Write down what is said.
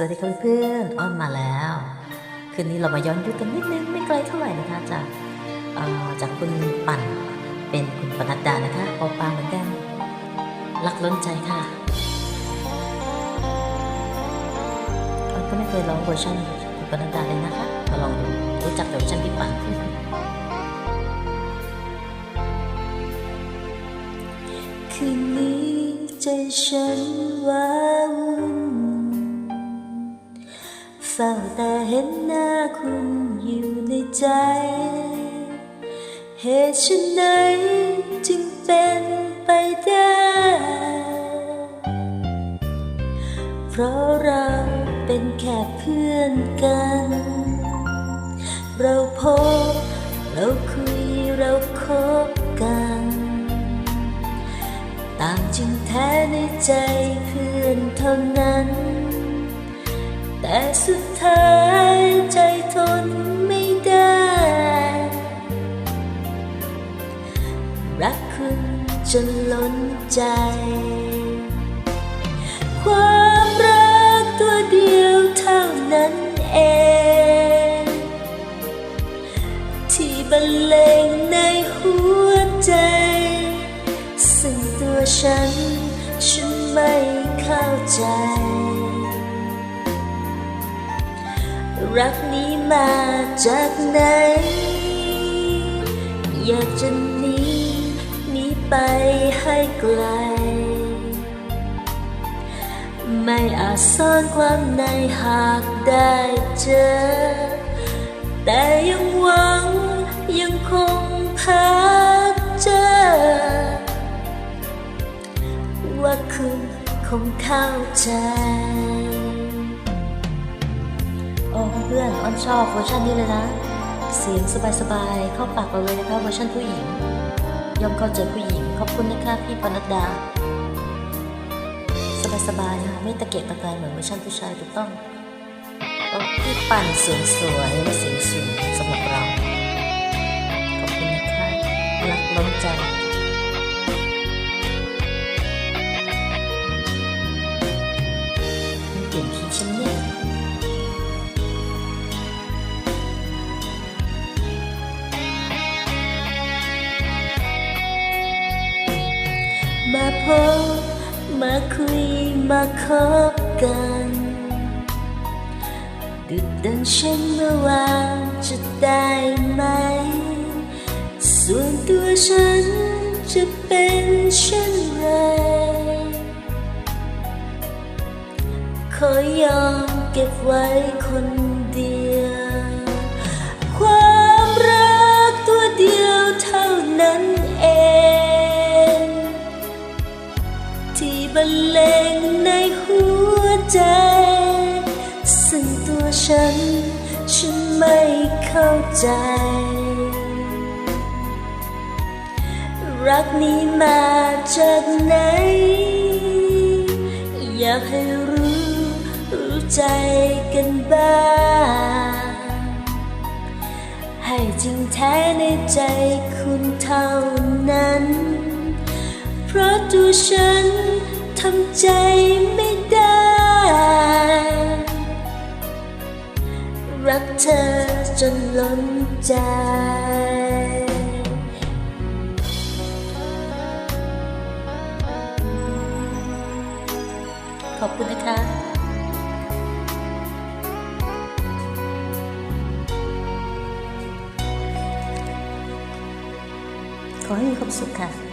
สวัสดีครับเพื่อนอ้อนมาแล้ว คืนนี้เรามาย้อนยุคกันนิดนึงไม่ไกลเท่าไหร่นะคะจากเอ่อจากคุณปั่นเป็นคุณปนัดดานะคะปอปาเหมือนกันรักล้นใจค่ะอ้อนก็ไม่เคยร้องเวอร์ชันคุณปนัดดาเลยนะคะมาลองดูรู้จักแต่เวอร์ชันพี่ปั่นคืนนี้ใจฉันว้า เฝ้าแต่เห็นหน้าคุณอยู่ในใจ เหตุฉันไหนจึงเป็นไปได้ เพราะเราเป็นแค่เพื่อนกัน เราพบ เราคุยเราคบกัน ต่างจริงแท้ในใจเพื่อนเท่านั้น แต่สุดท้ายใจทนไม่ได้ รักคุณจนล้นใจ ความรักตัวเดียวเท่านั้นเอง ที่บรรเลงในหัวใจ ซึ่งตัวฉันฉันไม่เข้าใจ รักนี้มาจากไหน อยากจะหนีหนีไปให้ไกล ไม่อาจซ่อนความในหากได้เจอ แต่ยังหวังยังคงพักเจอ ว่าคุณคงเข้าใจ อ้เพื่อนอ้อนชอบเวอร์ชันนี้เลยนะ เสียงสบายๆเข้าปากเราเลยนะคะเวอร์ชันผู้หญิง ยอมเข้าใจผู้หญิง ขอบคุณนะคะพี่ปนัดดา สบายๆนะคะไม่ตะเกียกตะกายเหมือนเวอร์ชันผู้ชายถูกต้องพี่ปั่นเสียงสวยและเสียงสูงสำหรับเรา ขอบคุณนะคะรักล้นใจมันเปลี่ยนทีฉันเนี่ย มาพบมาคุยมาคบกันดุดดังเช่นเมื่อวานจะได้ไหม ส่วนตัวฉันจะเป็นเช่นไรขอยอมเก็บไว้คน ที่บรรเลงในหัวใจ ซึ่งตัวฉัน ฉันไม่เข้าใจ รักนี้มาจากไหน อยากให้รู้ รู้ใจกันบ้าง ให้จริงแท้ในใจคุณเท่านั้น เพราะตัวฉันทำใจไม่ได้ รักเธอจนล้นใจขอบคุณนะคะขอให้มีความสุขค่ะ